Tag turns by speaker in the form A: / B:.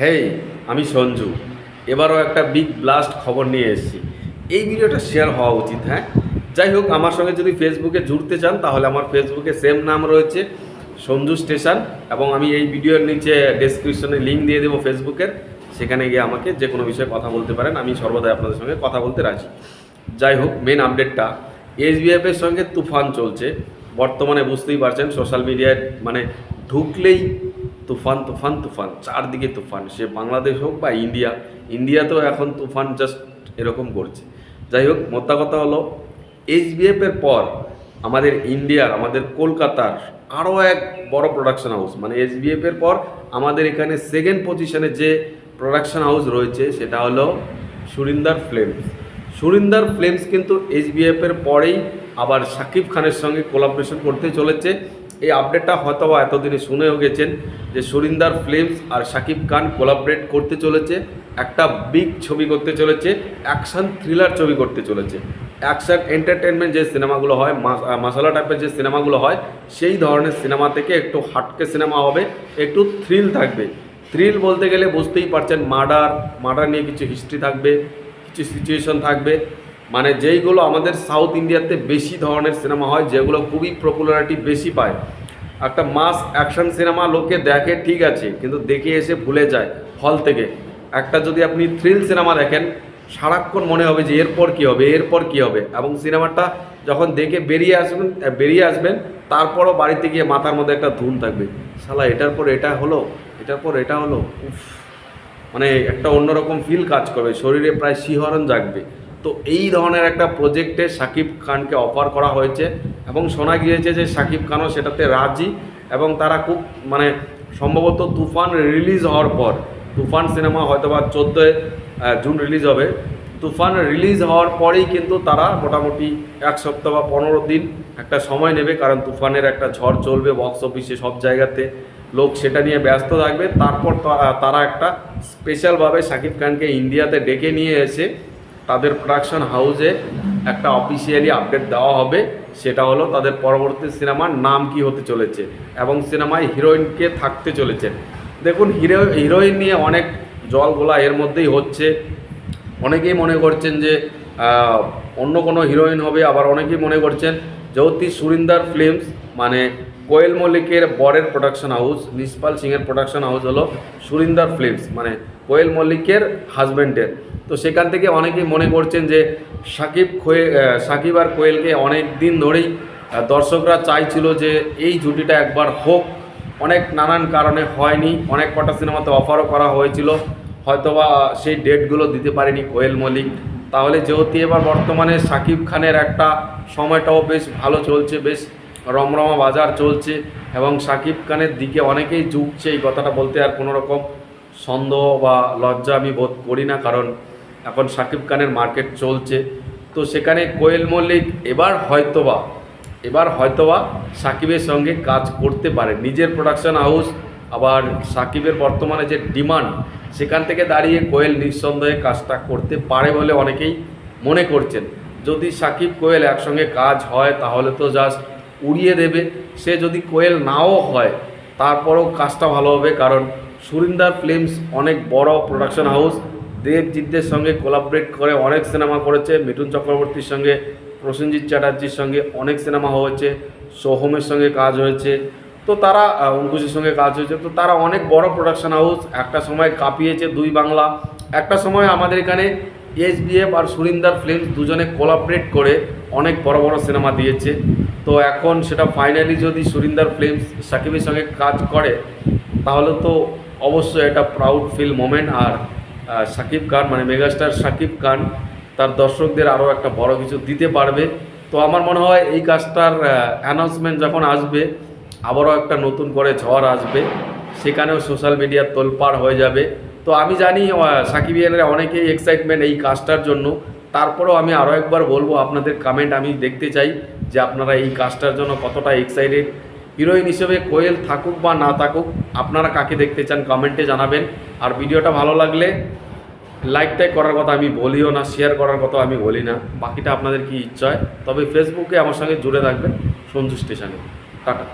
A: হেই, আমি সঞ্জু। এবারও একটা বিগ ব্লাস্ট খবর নিয়ে এসেছি। এই ভিডিওটা শেয়ার হওয়া উচিত হ্যাঁ? যাই হোক, আমার সঙ্গে যদি ফেসবুকে জুড়তে চান, তাহলে আমার ফেসবুকে সেম নাম রয়েছে, সঞ্জু স্টেশন, এবং আমি এই ভিডিওর নিচে ডেসক্রিপশনে লিঙ্ক দিয়ে দেবো ফেসবুকের সেখানে গিয়ে আমাকে যে কোনো বিষয়ে কথা বলতে পারেন, আমি সর্বদাই আপনাদের সঙ্গে কথা বলতে রাজি। যাই হোক মেন আপডেটটা এসবিএফের সঙ্গে তুফান চলছে। বর্তমানে বুঝতেই পারছেন সোশ্যাল মিডিয়ায় মানে ঢুকলেই তুফান তুফান তুফান, চারদিকে তুফান। সে বাংলাদেশ হোক বা ইন্ডিয়া, ইন্ডিয়াতেও এখন তুফান জাস্ট এরকম করছে। যাই হোক, মোদ্দা কথা হলো এইচবিএফের পর আমাদের ইন্ডিয়ার, আমাদের কলকাতার আরও এক বড় প্রোডাকশন হাউস মানে এসবিএফের পর আমাদের এখানে সেকেন্ড পজিশনে যে প্রোডাকশন হাউস রয়েছে, সেটা হলো সুরিন্দার ফ্লেমস সুরিন্দার ফ্লেমস কিন্তু এইচবিএফের পরেই আবার শাকিব খানের সঙ্গে কোলাবরেশন করতে চলেছে। এই আপডেটটা হয়তো বা এতদিনে শুনেও গেছেন যে সুরিন্দার ফিল্মস আর শাকিব খান কোলাবরেট করতে চলেছে, একটা বিগ ছবি করতে চলেছে অ্যাকশন থ্রিলার ছবি করতে চলেছে। অ্যাকশন এন্টারটেনমেন্ট যে সিনেমাগুলো হয় মশালা টাইপের যে সিনেমাগুলো হয়, সেই ধরনের সিনেমা থেকে একটু হাটকে সিনেমা হবে, একটু থ্রিল থাকবে। থ্রিল বলতে গেলে বুঝতেই পারছেন মার্ডার মার্ডার নিয়ে কিছু হিস্ট্রি থাকবে, কিছু সিচুয়েশন থাকবে। মানে যেইগুলো আমাদের সাউথ ইন্ডিয়াতে বেশি ধরনের সিনেমা হয়, যেগুলো খুবই পপুলারিটি বেশি পায়। একটা মাস অ্যাকশন সিনেমা লোকে দেখে, ঠিক আছে, কিন্তু দেখে এসে ভুলে যায় হল থেকে। একটা যদি আপনি থ্রিল সিনেমা দেখেন, সারাক্ষণ মনে হবে যে এরপর কী হবে, এরপর কী হবে, এবং সিনেমাটা যখন দেখে বেরিয়ে আসবেন বেরিয়ে আসবেন, তারপরও বাড়িতে গিয়ে মাথার মধ্যে একটা ধুম থাকবে। শালা, এটার পর এটা হলো, এটার পর এটা হলো মানে একটা অন্যরকম ফিল কাজ করবে, শরীরে প্রায় শিহরণ জাগবে। তো এই ধরনের একটা প্রজেক্টে সাকিব খানকে অফার করা হয়েছে এবং শোনা গিয়েছে যে সাকিব খানও সেটাতে রাজি এবং তারা খুব মানে সম্ভবত তুফান রিলিজ হওয়ার পর, তুফান সিনেমা হয়তো বা চোদ্দোই জুন রিলিজ হবে। তুফান রিলিজ হওয়ার পরেই কিন্তু তারা মোটামুটি এক সপ্তাহ বা পনেরো দিন একটা সময় নেবে, কারণ তুফানের একটা ঝড় চলবে বক্স অফিসে সব জায়গাতে। লোক সেটা নিয়ে ব্যস্ত থাকবে। তারপর তারা একটা স্পেশালভাবে শাকিব খানকে ইন্ডিয়াতে ডেকে নিয়ে এসে তাদের প্রোডাকশন হাউসে একটা অফিসিয়ালি আপডেট দেওয়া হবে। সেটা হলো তাদের পরবর্তী সিনেমার নাম কি হতে চলেছে এবং সিনেমায় হিরোইনকে থাকতে চলেছে। দেখুন হিরো হিরোইন নিয়ে অনেক জলগোলা এর মধ্যেই হচ্ছে। অনেকেই মনে করছেন যে অন্য কোনো হিরোইন হবে, আবার অনেকেই মনে করছেন যেহেতু সুরিন্দার ফিল্মস মানে কোয়েল মল্লিকের বরের প্রোডাকশন হাউস নিষ্পাল সিংয়ের প্রোডাকশন হাউস হলো সুরিন্দার ফিল্মস মানে কোয়েল মল্লিকের হাজব্যান্ডের তো সেখান থেকে অনেকেই মনে করছেন যে সাকিব খোয়ে সাকিব আর কোয়েলকে অনেক দিন ধরেই দর্শকরা চাইছিল যে এই জুটিটা একবার হোক। অনেক নানান কারণে হয়নি, অনেক কটা সিনেমাতে অফারও করা হয়েছিল। হয়তোবা সেই ডেটগুলো দিতে পারেনি কোয়েল মল্লিক। তাহলে যেহেতু এবার বর্তমানে সাকিব খানের একটা সময়টাও বেশ ভালো চলছে, বেশ রমরমা বাজার চলছে এবং সাকিব খানের দিকে অনেকেই ঝুঁকছে, এই কথাটা বলতে আর কোনো রকম সন্দেহ বা লজ্জা আমি বোধ করি না। কারণ এখন সাকিব খানের মার্কেট চলছে। তো সেখানে কোয়েল মল্লিক এবার হয়তোবা এবার হয়তোবা সাকিবের সঙ্গে কাজ করতে পারে। নিজের প্রোডাকশন হাউস আবার সাকিবের বর্তমানে যে ডিমান্ড সেখান থেকে দাঁড়িয়ে কোয়েল নিঃসন্দেহে কাজটা করতে পারে বলে অনেকেই মনে করছেন। যদি সাকিব কোয়েল একসঙ্গে কাজ হয়, তাহলে তো জাস্ট উড়িয়ে দেবে। সে যদি কোয়েল নাও হয়, তারপরেও কাজটা ভালো হবে। কারণ সুরিন্দার ফিল্মস অনেক বড় প্রোডাকশন হাউস দেবজিৎদের সঙ্গে কোলাবরেট করে অনেক সিনেমা করেছে। মিঠুন চক্রবর্তীর সঙ্গে, প্রসেনজিৎ চ্যাটার্জির সঙ্গে অনেক সিনেমা হয়েছে। সোহমের সঙ্গে কাজ হয়েছে। তো তারা অঙ্কুশের সঙ্গে কাজ হয়েছে। তো তারা অনেক বড় প্রোডাকশন হাউস একটা সময় কাঁপিয়েছে দুই বাংলা। একটা সময় আমাদের এখানে এসবিএফ আর সুরিন্দার ফিল্মস দুজনে কোলাবরেট করে অনেক বড় বড় সিনেমা দিয়েছে। তো এখন সেটা ফাইনালি যদি সুরিন্দার ফিল্মস সাকিবের সঙ্গে কাজ করে, তাহলে তো অবশ্যই এটা প্রাউড ফিল মোমেন্ট আর সাকিব খান মানে মেগাস্টার সাকিব খান, তার দর্শকদের আরও একটা বড় কিছু দিতে পারবে। তো আমার মনে হয় এই কাজটার অ্যানাউন্সমেন্ট যখন আসবে, আবারও একটা নতুন করে ঝড় আসবে, সেখানেও সোশ্যাল মিডিয়া তোলপাড় হয়ে যাবে। তো আমি জানি সাকিবিয়ানরা অনেকেই এক্সাইটমেন্ট এই কাজটার জন্য। তারপরেও আমি আরও একবার বলব, আপনাদের কমেন্ট আমি দেখতে চাই যে আপনারা এই কাজটার জন্য কতটা এক্সাইটেড হিরোইন হিসেবে কোয়েল থাকুক বা না থাকুক, আপনারা কাকে দেখতে চান কমেন্টে জানাবেন। আর ভিডিওটা ভালো লাগলে লাইকটাই করার কথা আমি বলিও না শেয়ার করার কথা আমি বলি না। বাকিটা আপনাদের কি ইচ্ছা হয়, তবে ফেসবুকে আমার সঙ্গে জুড়ে থাকবেন সঞ্জু স্টেশনে টাটা।